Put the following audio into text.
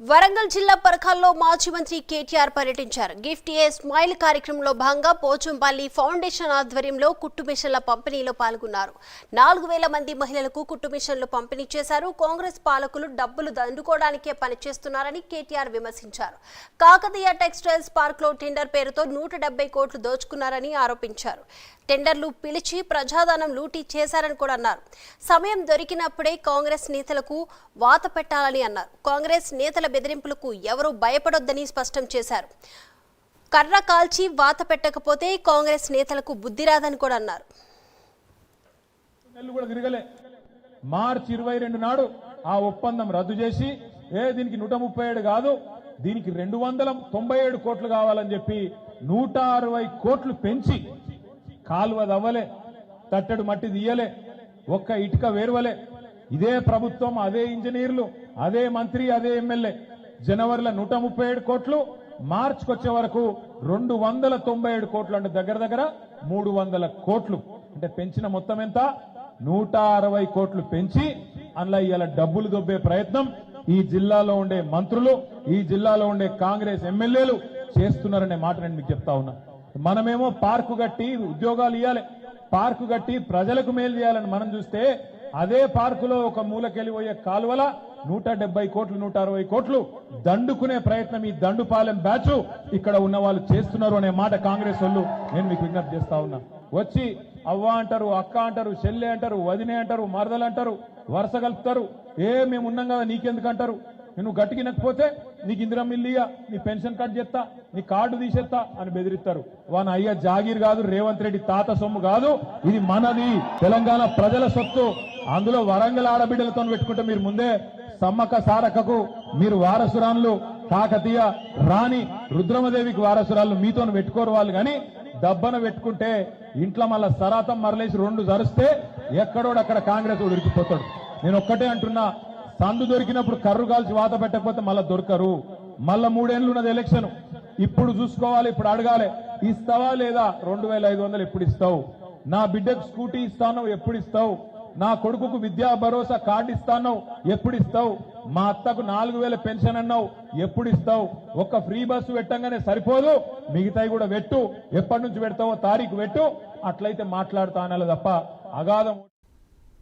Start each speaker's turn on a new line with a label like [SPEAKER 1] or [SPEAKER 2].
[SPEAKER 1] వరంగల్ జిల్లా పరకాల్లో మాజీ మంత్రి కేటీఆర్ పర్యటించారు. గిఫ్ట్ ఏ స్మైల్ కార్యక్రమంలో భాగంగా పోచంపల్లి ఫౌండేషన్ ఆధ్వర్యంలో కుట్టు మిషన్ల పంపిణీలో పాల్గొన్నారు. నాలుగు వేల మంది మహిళలకు కుట్టు మిషన్లు పంపిణీ చేశారు. కాంగ్రెస్ పాలకులు డబ్బులు దండుకోవడానికే పనిచేస్తున్నారని కేటీఆర్ విమర్శించారు. కాకతీయ టెక్స్టైల్స్ పార్క్లో టెండర్ పేరుతో నూట డెబ్బై కోట్లు దోచుకున్నారని ఆరోపించారు. టెండర్లు పిలిచి ప్రజాధనం లూటీ చేశారని కూడా అన్నారు. సమయం దొరికినప్పుడే కాంగ్రెస్ నేతలకు వాత పెట్టాలని అన్నారు. కాంగ్రెస్ నేతల బెదిరింపులకు ఎవరూ భయపడొద్దని స్పష్టం చేశారు. కర్ర కాల్చి వాత పెట్టకపోతే కాంగ్రెస్ నేతలకు బుద్ధి రాదని కూడా అన్నారు.
[SPEAKER 2] కూడా తిరగలే. మార్చి ఇరవై రెండు నాడు ఆ ఒప్పందం రద్దు చేసి ఏ దీనికి నూట ముప్పై ఏడు కాదు దీనికి రెండు వందల తొంభై ఏడు కోట్లు కావాలని చెప్పి నూట అరవై కోట్లు పెంచి కాలువ దవ్వలే తట్టడు మట్టి తీయలే ఒక్క ఇటుక వేరువలే. ఇదే ప్రభుత్వం అదే ఇంజనీర్లు అదే మంత్రి అదే ఎమ్మెల్యే. జనవరిలో నూట ముప్పై ఏడు కోట్లు మార్చికి వచ్చే వరకు రెండు వందల తొంభై ఏడు కోట్లు అంటే దగ్గర దగ్గర మూడు వందల కోట్లు. అంటే పెంచిన మొత్తం ఎంత? నూట అరవై కోట్లు పెంచి అందులో ఇవాళ డబ్బులు దొబ్బే ప్రయత్నం ఈ జిల్లాలో ఉండే మంత్రులు ఈ జిల్లాలో ఉండే కాంగ్రెస్ ఎమ్మెల్యేలు చేస్తున్నారనే మాట నేను మీకు చెప్తా ఉన్నా. మనమేమో పార్కు కట్టి ఉద్యోగాలు ఇవ్వాలి పార్కు కట్టి ప్రజలకు మేలు చేయాలని మనం చూస్తే అదే పార్కులో ఒక మూలకెళ్ళిపోయే కాలువల నూట డెబ్బై కోట్లు నూట అరవై కోట్లు దండుకునే ప్రయత్నం ఈ దండుపాలెం బ్యాచ్ ఇక్కడ ఉన్న వాళ్ళు చేస్తున్నారు అనే మాట కాంగ్రెస్ వాళ్ళు. నేను మీకు విజ్ఞప్తి చేస్తా ఉన్నా. వచ్చి అవ్వ అంటారు అక్క అంటారు చెల్లె అంటారు వదినే అంటారు మరదలు అంటారు వరుస కలుపుతారు. ఏ మేము ఉన్నాం కదా నీకెందుకు అంటారు? నువ్వు గట్టికినకపోతే నీకు ఇందిరం ఇల్లియా నీ పెన్షన్ కట్ చేస్తా నీ కార్డు తీసేస్తా అని బెదిరిస్తారు. వాని అయ్య జాగీర్ కాదు రేవంత్ రెడ్డి తాత సొమ్ము కాదు. ఇది మనది తెలంగాణ ప్రజల సొత్తు. అందులో వరంగల్ ఆడబిడ్డలతో పెట్టుకుంటే మీరు ముందే సమ్మక్క సారక్కకు మీరు వారసురాన్లు కాకతీయ రాణి రుద్రమదేవికి వారసురాళ్ళు మీతో పెట్టుకోరు వాళ్ళు కానీ దబ్బన పెట్టుకుంటే ఇంట్లో మళ్ళా సరాతం మరలేసి రెండు జరిస్తే ఎక్కడోడక్కడ కాంగ్రెస్ ఉడికిపోతాడు నేను ఒక్కటే అంటున్నా సందు దొరికినప్పుడు కర్రు కాల్చి వాత పెట్టకపోతే మళ్ళా దొరకరు. మళ్ళా మూడేళ్ళు ఉన్నది ఎలక్షన్. ఇప్పుడు చూసుకోవాలి ఇప్పుడు అడగాలి ఇస్తావా లేదా? రెండు వేల ఐదు వందలు ఎప్పుడు ఇస్తావు? నా బిడ్డకు స్కూటీ ఇస్తాను ఎప్పుడు ఇస్తావు? నా కొడుకుకు విద్యా భరోసా కార్డు ఇస్తాను ఎప్పుడు ఇస్తావు? మా అత్తకు నాలుగు వేల పెన్షన్ అన్నావు ఎప్పుడు ఇస్తావు? ఒక్క ఫ్రీ బస్సు పెట్టంగానే సరిపోదు మిగతాయి కూడా పెట్టు. ఎప్పటి నుంచి పెడతావో తారీఖు పెట్టు. అట్లయితే మాట్లాడుతా తప్ప అగాధం